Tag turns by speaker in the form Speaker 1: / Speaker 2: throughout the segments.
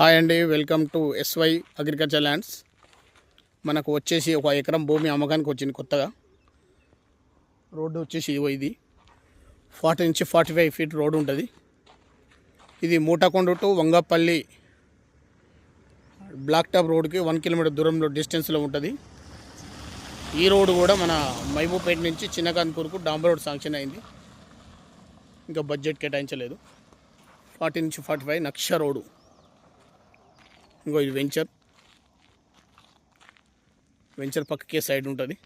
Speaker 1: Hi అండి welcome to SY agriculture lands మనకు వచ్చేసి ఒక ఎకరం భూమి అమ్మకానికి వచ్చింది కొత్తగా. రోడ్డు వచ్చేసి ఇదిగో ఇది. ఫార్టీ నుంచి ఫార్టీ ఫైవ్ ఫీట్ రోడ్డు ఉంటుంది. ఇది Mootakonda to Vangapalli black top రోడ్కి వన్ కిలోమీటర్ దూరంలో డిస్టెన్స్లో ఉంటుంది. ఈ రోడ్డు కూడా మన మహబూపేట నుంచి చిన్నకాన్పూర్కు డాంబర్ రోడ్ శాంక్షన్ అయింది. ఇంకా బడ్జెట్ కేటాయించలేదు. ఫార్టీ నుంచి ఫార్టీ ఫైవ్ నక్ష రోడ్డు. ఇంకో ఇది వెంచర్. వెంచర్ పక్కకే సైడ్ ఉంటుంది.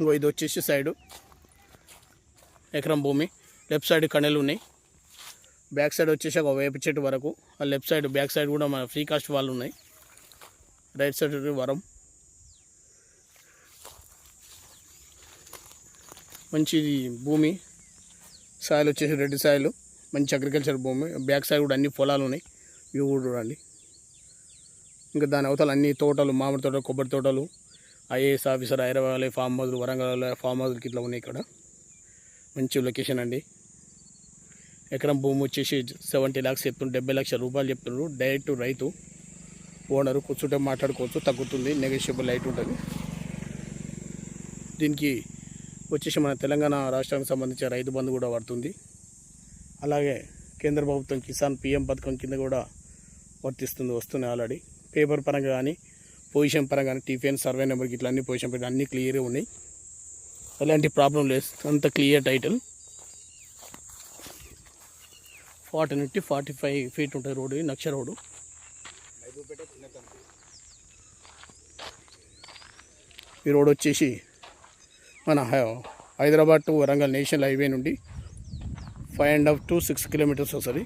Speaker 1: ఇంకో ఇది వచ్చేసి సైడు. ఎకరం భూమి. లెఫ్ట్ సైడ్ కణెలు ఉన్నాయి. బ్యాక్ సైడ్ వచ్చేసి ఒక వేప చెట్టు వరకు. ఆ లెఫ్ట్ సైడ్ బ్యాక్ సైడ్ కూడా మన ఫ్రీ కాస్ట్ వాళ్ళు ఉన్నాయి. రైట్ సైడ్ వరం. మంచిది భూమి. సాయిల్ వచ్చేసి రెడ్ సాయిలు. మంచి అగ్రికల్చర్ భూమి. బ్యాక్ సైడ్ కూడా అన్ని పొలాలు ఉన్నాయి. ఇవి కూడా చూడండి. ఇంకా దాని అవతల అన్ని తోటలు మామిడి తోటలు కొబ్బరి తోటలు ఐఏఎస్ ఆఫీసర్ హైదరాబాద్ ఫామ్ హౌస్లు వరంగల్ ఫామ్ హౌస్లకి ఇట్లా ఉన్నాయి ఇక్కడ. మంచి లొకేషన్ అండి. ఎకరం భూమి వచ్చేసి సెవెంటీ ల్యాక్స్ చెప్తుండ్రు డెబ్బై లక్షల రూపాయలు చెప్తున్నారు డైరెక్ట్ రైతు ఓనరు కూర్చుంటే మాట్లాడుకోవచ్చు తగ్గుతుంది నెగోషియబుల్ లైట్ ఉంటుంది. దీనికి వచ్చేసి మన తెలంగాణ రాష్ట్రానికి సంబంధించిన రైతు బంధు కూడా పడుతుంది. అలాగే కేంద్ర ప్రభుత్వం కిసాన్ పిఎం పథకం కింద కూడా వర్తిస్తుంది వస్తుంది ఆల్రెడీ పేపర్ పరంగా కానీ పొజిషన్ పరంగా కానీ టిఫిన్ సర్వే నెంబర్కి ఇట్లా అన్ని పొజిషన్ పెట్టి అన్నీ క్లియర్గా ఉన్నాయి. ఎలాంటి ప్రాబ్లం లేదు. అంత క్లియర్ టైటిల్ ఫార్టీ నుండి ఫార్టీ ఫైవ్ ఫీట్ ఉంటుంది రోడ్డు నక్ష రోడ్డు. ఈ రోడ్ వచ్చేసి మన high- Hyderabad to Warangal national highway నుండి five and half to six kilometres వస్తుంది.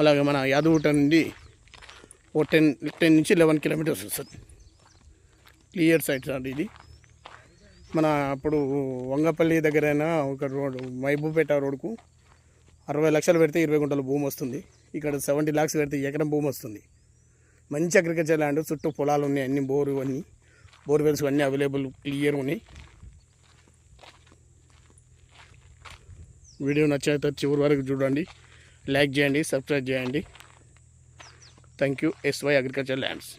Speaker 1: అలాగే మన యాదవుట నుండి ఓ టెన్ టెన్ నుంచి లెవెన్ కిలోమీటర్స్ వస్తుంది. క్లియర్ సైడ్ సార్ ఇది. మన అప్పుడు వంగపల్లి దగ్గరైనా ఒక రోడ్ మహబూపేట రోడ్కు అరవై లక్షలు పెడితే ఇరవై గుంటల భూమి వస్తుంది. ఇక్కడ సెవెంటీ ల్యాక్స్ పెడితే ఎకరం భూమి వస్తుంది. మంచి అగ్రికల్చర్ ల్యాండ్ చుట్టూ పొలాలు ఉన్నాయి అన్ని బోరు అన్నీ బోర్వెల్స్ అన్నీ అవైలబుల్ క్లియర్ ఉన్నాయి. వీడియో నచ్చితే చివరి వరకు చూడండి. లైక్ చేయండి సబ్స్క్రైబ్ చేయండి. Thank you SY agriculture lands